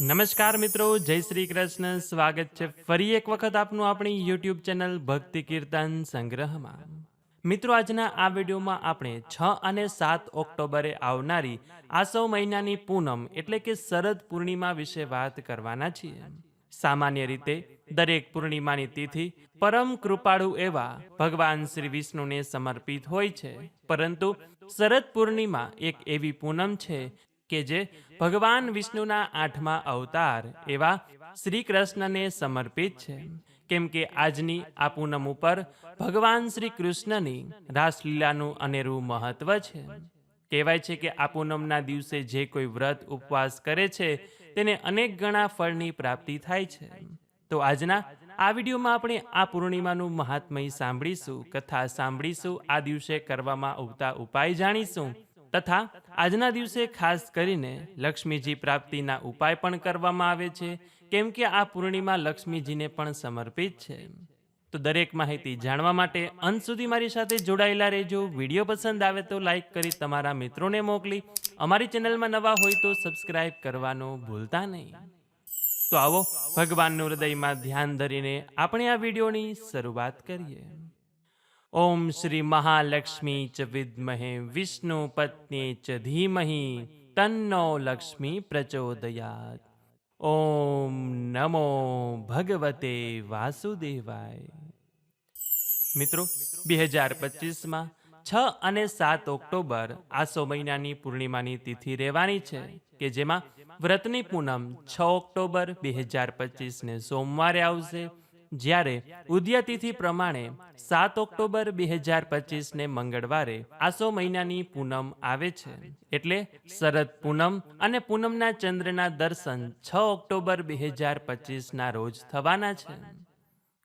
નમસ્કાર મિત્રો, જય શ્રી કૃષ્ણ. સ્વાગત છે ફરી એક વખત આપનું આપણી યુટ્યુબ ચેનલ ભક્તિ કીર્તન સંગ્રહમાં. મિત્રો, આજના આ વિડીયોમાં આપણે છ અને સાત ઓક્ટોબરે આવનારી આસો મહિનાની પૂનમ એટલે કે શરદ પૂર્ણિમા વિશે વાત કરવાના છીએ. સામાન્ય રીતે દરેક પૂર્ણિમાની તિથિ પરમ કૃપાળુ એવા ભગવાન શ્રી વિષ્ણુને સમર્પિત હોય છે. પરંતુ શરદ પૂર્ણિમા એક એવી પૂનમ છે કે જે ભગવાન વિષ્ણુના આઠમા અવતાર એવા શ્રી કૃષ્ણને સમર્પિત છે. કેમ કે આજની આ પૂનમ ઉપર ભગવાન શ્રી કૃષ્ણની રાસલીલાનું અનેરું મહત્વ છે. કહેવાય છે કે આ પૂનમના દિવસે જે કોઈ વ્રત ઉપવાસ કરે છે, તેને અનેક ગણા ફળની પ્રાપ્તિ થાય છે. તો આજના આ વિડીયોમાં આપણે આ પૂર્ણિમાનું મહાત્મય સાંભળીશું, કથા સાંભળીશું, આ દિવસે કરવામાં આવતા ઉપાય જાણીશું, તથા આજના દિવસે ખાસ કરીને લક્ષ્મીજી પ્રાપ્તિના ઉપાય પણ કરવામાં આવે છે, કેમ કે આ પૂર્ણિમા લક્ષ્મીજીને પણ સમર્પિત છે. તો દરેક માહિતી જાણવા માટે અંત સુધી મારી સાથે જોડાયેલા રહેજો. વીડિયો પસંદ આવે તો લાઈક કરી તમારા મિત્રોને મોકલી. અમારી ચેનલમાં નવા હોય તો સબસ્ક્રાઇબ કરવાનું ભૂલતા નહીં. તો આવો ભગવાનનું હૃદયમાં ધ્યાન ધરીને આપણે આ વિડીયોની શરૂઆત કરીએ. ઓમ શ્રી મહાલક્ષ્મી ચ વિદ્મહે, વિષ્ણુ પત્ની ચ ધીમહી, તન્નો લક્ષ્મી પ્રચોદયાત. ઓમ નમો ભગવતે વાસુદેવાય. મિત્રો, બે હજાર પચીસમાં છ અને સાત ઓક્ટોબર આસો મહિનાની પૂર્ણિમાની તિથિ રહેવાની છે કે જેમાં વ્રતની પૂનમ છ ઓક્ટોબર બે હજાર પચીસને સોમવારે આવશે જ્યારે ઉદ્યતિથિ પ્રમાણે સાત ઓક્ટોબર બે હજાર પચીસને મંગળવારે આસો મહિનાની પૂનમ આવે છે. એટલે શરદ પૂનમ અને પૂનમના ચંદ્રના દર્શન છ ઓક્ટોબર બે હજાર પચીસના રોજ થવાના છે.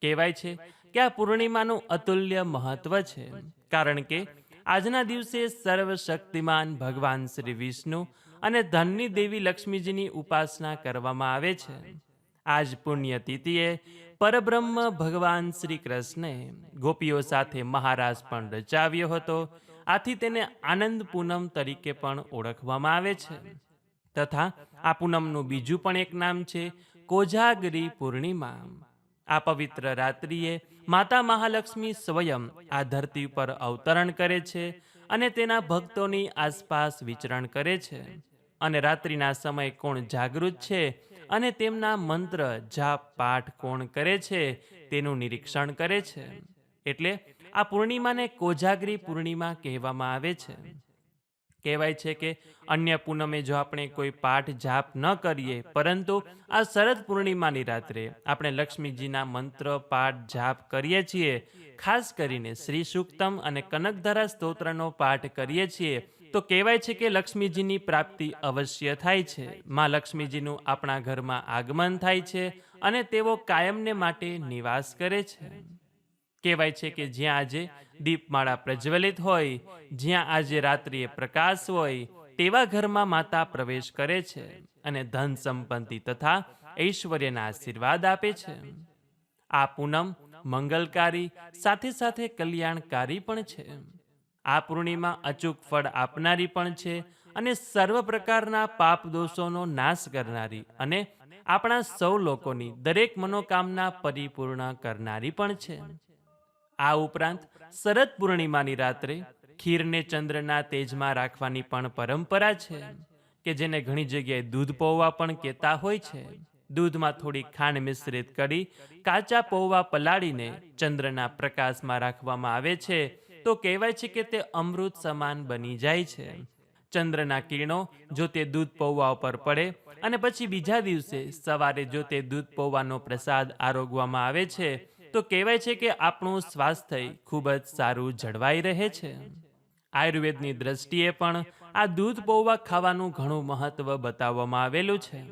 કહેવાય છે કે આ પૂર્ણિમાનું અતુલ્ય મહત્વ છે. કારણ કે આજના દિવસે સર્વશક્તિમાન ભગવાન શ્રી વિષ્ણુ અને ધનની દેવી લક્ષ્મીજીની ઉપાસના કરવામાં આવે છે. આજ પુણ્ય તિથિએ પરબ્રહ્મ ભગવાન શ્રી કૃષ્ણે ગોપીઓ સાથે મહારાજ પણ રચાવ્યો હતો. આથી તેને આનંદ પૂનમ તરીકે પણ ઓળખવામાં આવે છે. તથા આ પૂનમનું બીજું પણ એક નામ છે, કોજાગરી પૂર્ણિમા. આ પવિત્ર રાત્રિએ માતા મહાલક્ષ્મી સ્વયં આ ધરતી પર અવતરણ કરે છે અને તેના ભક્તોની આસપાસ વિચરણ કરે છે. અને રાત્રિના સમય કોણ જાગૃત છે અને તેમના મંત્ર જાપ પાઠ કોણ કરે છે, તેનું નિરીક્ષણ કરે છે. એટલે આ પૂર્ણિમાને કોજાગરી પૂર્ણિમા કહેવામાં આવે છે. કહેવાય છે કે અન્ય પૂનમે જો આપણે કોઈ પાઠ જાપ ન કરીએ, પરંતુ આ શરદ પૂર્ણિમાની રાત્રે આપણે લક્ષ્મીજીના મંત્ર, પાઠ, જાપ કરીએ છીએ. ખાસ કરીને શ્રી સુક્તમ અને કનકધારા સ્તોત્રનો પાઠ કરીએ છીએ. તો કહેવાય છે કે લક્ષ્મીજીની પ્રાપ્તિ અવશ્ય થાય છે. માં લક્ષ્મીજીનું આપણા ઘરમાં આગમન થાય છે અને તેઓ કાયમને માટે નિવાસ કરે છે. કહેવાય છે કે જ્યાં આજે દીપમાળા પ્રજ્વલિત હોય, જ્યાં આજે રાત્રિએ પ્રકાશ હોય, તેવા ઘરમાં માતા પ્રવેશ કરે છે અને ધન સંપત્તિ તથા ઐશ્વર્યના આશીર્વાદ આપે છે. આ પૂનમ મંગલકારી, સાથે સાથે કલ્યાણકારી પણ છે. આ પૂર્ણિમા અચૂક ફળ આપનારી પણ છે અને સર્વ પ્રકારના પાપ દોષોનો નાશ કરનારી અને આપણા સૌ લોકોની દરેક મનોકામના પરિપૂર્ણ કરનારી પણ છે. આ ઉપરાંત શરદ પૂર્ણિમાની રાત્રે ખીરને ચંદ્રના તેજમાં રાખવાની પણ પરંપરા છે કે જેને ઘણી જગ્યાએ દૂધ પૌવા પણ કહેતા હોય છે. દૂધમાં થોડી ખાંડ મિશ્રિત કરી કાચા પૌવા પલાળીને ચંદ્રના પ્રકાશમાં રાખવામાં આવે છે તો કહેવાય છે કે તે અમૃત સમાન બની જાય છે. ચંદ્રના કિરણો, જો તે દૂધ પૌવા ઉપર પડે, અને પછી બીજા દિવસે સવારે જો તે દૂધ પૌવાનો પ્રસાદ આરોગવામાં આવે છે, તો કહેવાય છે કે આપણું સ્વાસ્થ્ય ખૂબ જ સારું જળવાઈ રહે છે. આયુર્વેદની દ્રષ્ટિએ પણ આ દૂધ પૌવા ખાવાનું ઘણું મહત્વ બતાવવામાં આવેલું છે.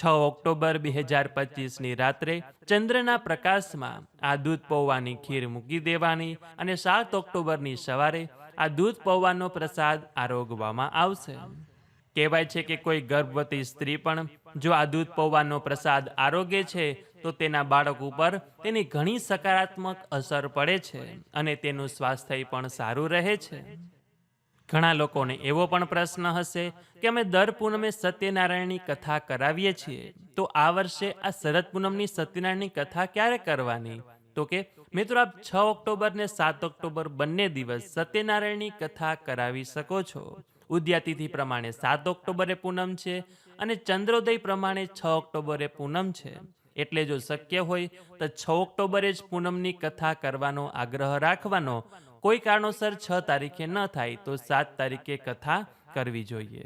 છ ઓક્ટોબર બે હજાર પચીસની રાત્રે ચંદ્રના પ્રકાશમાં આ દૂધ પૌવાની ખીર મૂકી દેવાની અને સાત ઓક્ટોબરની સવારે આ દૂધ પૌવાનો પ્રસાદ આરોગવામાં આવશે. કહેવાય છે કે કોઈ ગર્ભવતી સ્ત્રી પણ જો આ દૂધ પૌવાનો પ્રસાદ આરોગ્ય છે, તો તેના બાળક ઉપર તેની ઘણી સકારાત્મક અસર પડે છે અને તેનું સ્વાસ્થ્ય પણ સારું રહે છે. ઘણા લોકોને એવો પણ પ્રશ્ન હશે કે અમે દર પૂનમે સત્યનારાયણની કથા કરાવીએ છીએ. તો આ વર્ષે આ શરદ પૂનમની સત્યનારાયણની કથા ક્યારે કરવાની? તો કે, મિત્રો, આપ છ ઓક્ટોબર ને સાત ઓક્ટોબર બંને દિવસ સત્યનારાયણની કથા કરાવી શકો છો. ઉદ્યાતિથિ પ્રમાણે સાત ઓક્ટોબરે પૂનમ છે અને ચંદ્રોદય પ્રમાણે છ ઓક્ટોબરે પૂનમ છે. એટલે જો શક્ય હોય, તો છ ઓક્ટોબરે જ પૂનમની કથા કરવાનો આગ્રહ રાખવાનો કોઈ કારણોસર છ તારીખે ન થાય તો સાત તારીખે કથા કરવી જોઈએ.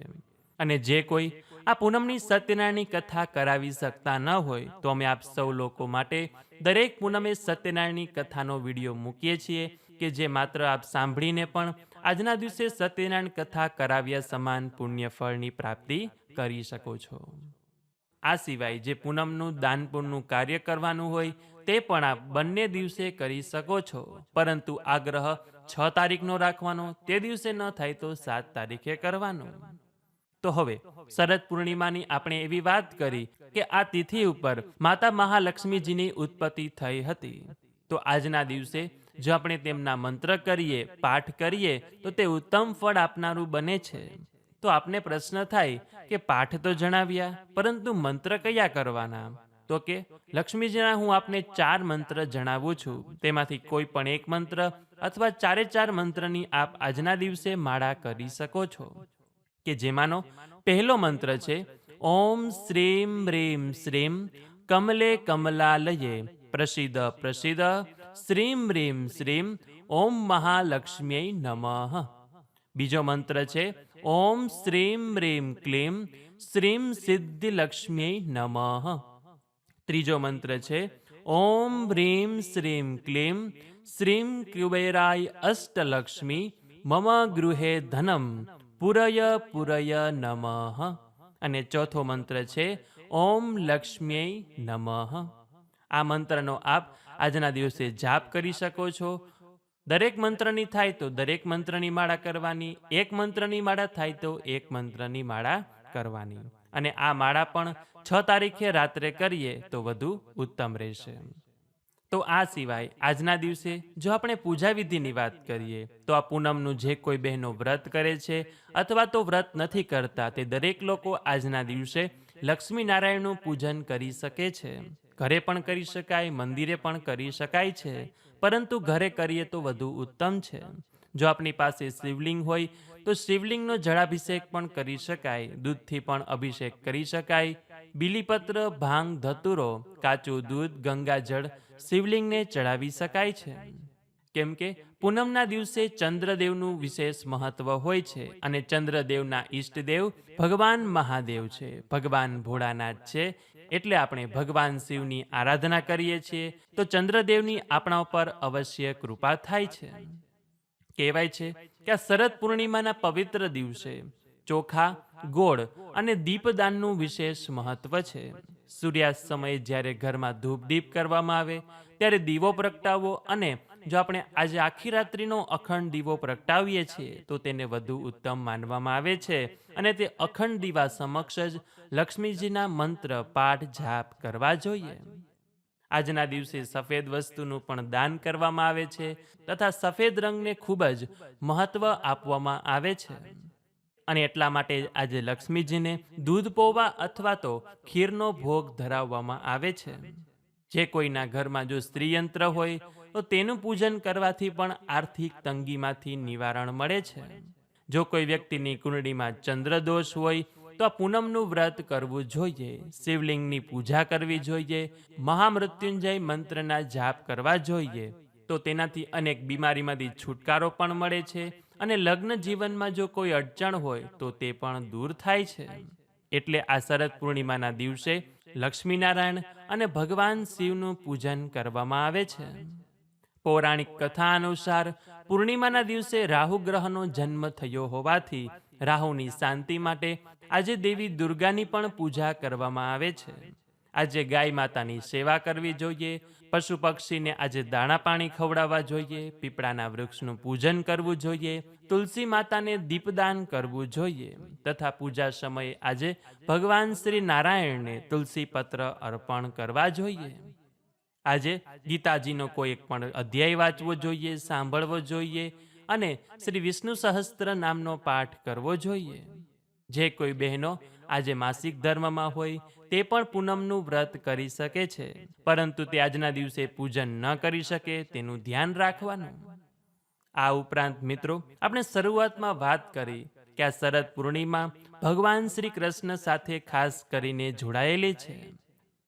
અને જે કોઈ આ પૂનમની સત્યનારાયણની કથા કરાવી શકતા ન હોય, તો અમે આપ સૌ લોકો માટે દરેક પૂનમે સત્યનારાયણની કથાનો વીડિયો મૂકીએ છીએ, કે જે માત્ર આપ સાંભળીને પણ આજના દિવસે સત્યનારાયણ કથા કરાવ્યા સમાન પુણ્ય ફળની પ્રાપ્તિ કરી શકો છો. આ સિવાય જે પૂનમનું દાનપુણનું કાર્ય કરવાનું હોય તે પણ આપ બંને દિવસે કરી શકો છો. પરંતુ આગ્રહ છ તારીખનો રાખવાનો, તે દિવસે ન થાય તો સાત તારીખે કરવાનો. તો હવે, શરદ પૂર્ણિમાની આપણે એવી વાત કરી કે આ તિથિ ઉપર માતા મહાલક્ષ્મીજીની ઉત્પત્તિ થઈ હતી. તો આજના દિવસે, જો આપણે તેમના મંત્ર કરીએ, પાઠ કરીએ, તો તે ઉત્તમ ફળ આપનારું બને છે. તો આપને પ્રશ્ન થાય કે પાઠ તો જણાવ્યા, પરંતુ મંત્ર કયા કરવાના? તો કે, લક્ષ્મીજીના, હું આપને ચાર મંત્ર જણાવું છું. તેમાંથી કોઈ પણ એક મંત્ર અથવા ચારે ચાર મંત્રની આપ આજના દિવસે માળા કરી શકો છો. કે જેમાંનો પહેલો મંત્ર છે, ઓમ શ્રીમ રીમ શ્રીમ કમલે કમલાલયે પ્રસિદ્ધ પ્રસિદ્ધ શ્રીમ રીમ શ્રીમ ઓમ મહાલક્ષ્મી નમઃ. બીજો મંત્ર છે, ઓમ શ્રીમ રીમ ક્લીમ શ્રીમ સિદ્ધિલક્ષ્મી નમઃ. ત્રીજો મંત્ર છે, ઓમ હ્રીમ શ્રીમ ક્લીમ, શ્રીમ કુબેરાય અષ્ટલક્ષ્મી, મમ ગૃહે ધનમ, પુરય પુરય નમઃ. અને ચોથો મંત્ર છે, ઓમ લક્ષ્મી નમઃ. આ મંત્રનો આપ આજના દિવસે જાપ કરી શકો છો. દરેક મંત્રની થાય તો દરેક મંત્રની માળા કરવાની, એક મંત્રની માળા થાય તો એક મંત્રની માળા કરવાની. અને આ માળા પણ છ તારીખે રાત્રે કરીએ તો વધુ ઉત્તમ રહેશે. તો આ સિવાય આજના દિવસે જો આપણે પૂજા વિધિની વાત કરીએ, તો આ પૂનમનું જે કોઈ બહેનો વ્રત કરે છે અથવા તો વ્રત નથી કરતા, તે દરેક લોકો આજના દિવસે લક્ષ્મી નારાયણનું પૂજન કરી શકે છે. ઘરે પણ કરી શકાય, મંદિરે પણ કરી શકાય છે, પરંતુ ઘરે કરીએ તો વધુ ઉત્તમ છે. જો આપની પાસે શિવલિંગ હોય, તો શિવલિંગનો જળાભિષેક પણ કરી શકાય, દૂધથી પણ અભિષેક કરી શકાય. બીલીપત્ર, ભાંગ, ધતુરો, કાચું દૂધ, ગંગાજળ શિવલિંગને ચડાવી શકાય છે. કેમ કે પૂનમના દિવસે ચંદ્રદેવનું વિશેષ મહત્વ હોય છે અને ચંદ્રદેવના ઈષ્ટદેવ ભગવાન મહાદેવ છે. ભગવાન ભોળાનાથ છે એટલે આપણે ભગવાન શિવની આરાધના કરીએ છીએ, તો ચંદ્રદેવની આપણા ઉપર અવશ્ય કૃપા થાય છે. કહેવાય છે કે આ શરદ પૂર્ણિમાના પવિત્ર દિવસે ચોખા, ગોળ અને દીપદાનનું વિશેષ મહત્વ છે. સૂર્યાસ્ત સમયે જ્યારે ઘરમાં ધૂપ દીપ કરવામાં આવે, ત્યારે દીવો પ્રગટાવવો અને જો આપણે આજે આખી રાત્રિનો અખંડ દીવો પ્રગટાવીએ છીએ, તો તેને વધુ ઉત્તમ માનવામાં આવે છે અને તે અખંડ દીવા સમક્ષ જ લક્ષ્મીજીના મંત્ર પાઠ જાપ કરવા જોઈએ. આજના દિવસે સફેદ વસ્તુનું પણ દાન કરવામાં આવે છે તથા સફેદ રંગને ખૂબ જ મહત્વ આપવામાં આવે છે. અને એટલા માટે આજે લક્ષ્મીજીને દૂધ પોવા અથવા તો ખીરનો ભોગ ધરાવવામાં આવે છે. જે કોઈના ઘરમાં જો સ્ત્રીયંત્ર હોય, તો તેનું પૂજન કરવાથી પણ આર્થિક તંગીમાંથી નિવારણ મળે છે. જો કોઈ વ્યક્તિની કુંડળીમાં ચંદ્રદોષ હોય તો આ પૂનમનું વ્રત કરવું જોઈએ. શિવલિંગની પૂજા કરવી જોઈએ. મહામૃત્યુંજય મંત્રના જાપ કરવા જોઈએ. તો તેનાથી અનેક બીમારીમાંથી છુટકારો પણ મળે છે અને લગ્ન જીવનમાં જો કોઈ અડચણ હોય, તો તે પણ દૂર થાય છે. એટલે આ શરદ પૂર્ણિમાના દિવસે લક્ષ્મીનારાયણ અને ભગવાન શિવનું પૂજન કરવામાં આવે છે. પૌરાણિક કથા અનુસાર, પૂર્ણિમાના દિવસે રાહુ ગ્રહનો જન્મ થયો હોવાથી રાહુની શાંતિ માટે આજે દેવી દુર્ગાની પણ પૂજા કરવામાં આવે છે. આજે ગાય માતાની સેવા કરવી જોઈએ, પશુ પક્ષીને આજે દાણા પાણી ખવડાવવા જોઈએ, પીપળાના વૃક્ષનું પૂજન કરવું જોઈએ, તુલસી માતાને દીપદાન કરવું જોઈએ, તથા પૂજા સમયે આજે ભગવાન શ્રી નારાયણને તુલસી પત્ર અર્પણ કરવા જોઈએ. આજે ગીતાજીનો કોઈ એક પણ અધ્યાય વાંચવો જોઈએ, સાંભળવો જોઈએ અને શ્રી વિષ્ણુ સહસ્ત્ર નામનો પાઠ કરવો જોઈએ. જે કોઈ બહેનો આજે માસિક ધર્મમાં હોય, તે પણ પૂનમનું વ્રત કરી શકે છે. પરંતુ તે આજના દિવસે પૂજન ન કરી શકે, તેનું ધ્યાન રાખવાનું. આ ઉપરાંત મિત્રો, આપણે શરૂઆતમાં વાત કરી કે આ શરદ પૂર્ણિમા ભગવાન શ્રી કૃષ્ણ સાથે ખાસ કરીને જોડાયેલી છે.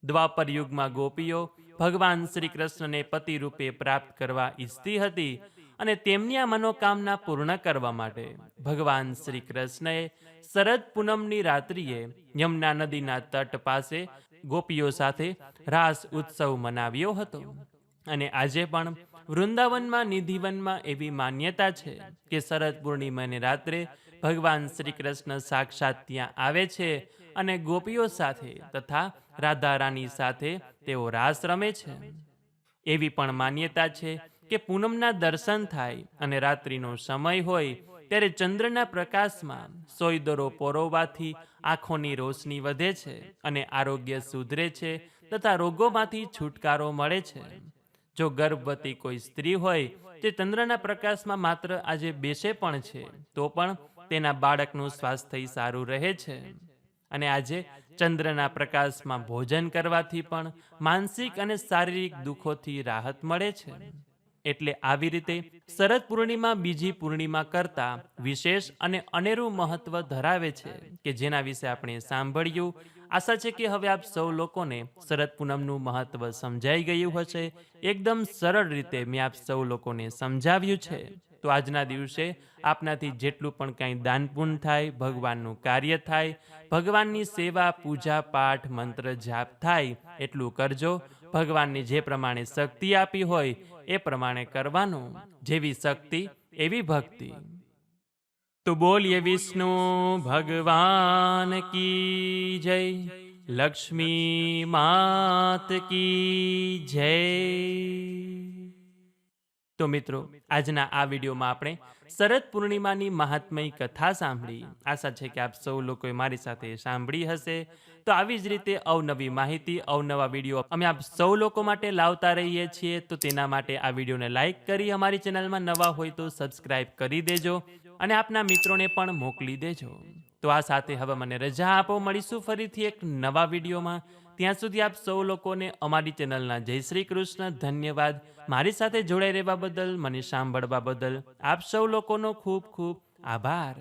દ્વાપર યુગમાં ગોપીઓ ભગવાન શ્રી કૃષ્ણને પતિ રૂપે પ્રાપ્ત કરવા ઈચ્છતી હતી અને તેમની આ મનોકામના પૂર્ણ કરવા માટે ભગવાન શ્રી કૃષ્ણએ શરદ પૂનમની રાત્રિએ યમુના નદીના તટ પાસે ગોપીઓ સાથે રાસ ઉત્સવ મનાવ્યો હતો. અને આજે પણ વૃંદાવનમાં નિધિવનમાં એવી માન્યતા છે કે શરદ પૂર્ણિમાની રાત્રે ભગવાન શ્રી કૃષ્ણ સાક્ષાત ત્યાં આવે છે અને ગોપીઓ સાથે તથા રાધા રાની સાથે તેઓ રાસ રમે છે. એવી પણ માન્યતા છે કે પૂનમના દર્શન થાય અને રાત્રિનો સમય હોય, ત્યારે ચંદ્રના પ્રકાશમાં સોયદરો પોરોવાથી આંખોની રોશની વધે છે અને આરોગ્ય સુધરે છે તથા રોગોમાંથી છુટકારો મળે છે. જો ગર્ભવતી કોઈ સ્ત્રી હોય, જે ચંદ્રના પ્રકાશમાં માત્ર આજે બેસે પણ છે, તો પણ તેના બાળકનું સ્વાસ્થ્ય સારું રહે છે. અને આજે ચંદ્રના પ્રકાશમાં ભોજન કરવાથી પણ માનસિક અને શારીરિક દુઃખોથી રાહત મળે છે. એટલે આવી રીતે શરદ પૂર્ણિમા બીજી પૂર્ણિમા કરતા વિશેષ અને અનેરું મહત્વ ધરાવે છે કે જેના વિશે આપણે સાંભળ્યું. આશા છે કે હવે આપ સૌ લોકોને શરદ પૂનમનું મહત્વ સમજાઈ ગયું હશે. એકદમ સરળ રીતે મેં આપ સૌ લોકોને સમજાવ્યું છે. તો આજના દિવસે આપનાથી જેટલું પણ કાંઈ દાનપૂર્ણ થાય, ભગવાનનું કાર્ય થાય, ભગવાનની સેવા, પૂજા, પાઠ, મંત્ર જાપ થાય, એટલું કરજો. ભગવાનની જે પ્રમાણે શક્તિ આપી હોય એ પ્રમાણે કરવાનું જેવી શક્તિ, એવી ભક્તિ. તો બોલીએ વિષ્ણુ, ભગવાન કી જય, લક્ષ્મી માત કી જય. તો મિત્રો, આજના આ વિડીયોમાં આપણે શરદ પૂર્ણિમાની મહાત્મય કથા સાંભળી. આશા છે કે આપ સૌ લોકોએ મારી સાથે સાંભળી હશે. તો આવી જ રીતે અવનવી માહિતી, અવનવા વીડિયો અમે આપ સૌ લોકો માટે લાવતા રહીએ છીએ. તો તેના માટે આ વિડીયોને લાઈક કરી અમારી ચેનલમાં નવા હોય તો સબસ્ક્રાઈબ કરી દેજો અને આપના મિત્રોને પણ મોકલી દેજો. તો આ સાથે હવે મને રજા આપો. મળીશું ફરીથી એક નવા વિડીયોમાં. ત્યાં સુધી આપ સૌ લોકોને અમારી ચેનલના જય શ્રી કૃષ્ણ ધન્યવાદ. મારી સાથે જોડાઈ રહેવા બદલ, મને સાંભળવા બદલ આપ સૌ લોકોનો ખૂબ ખૂબ આભાર.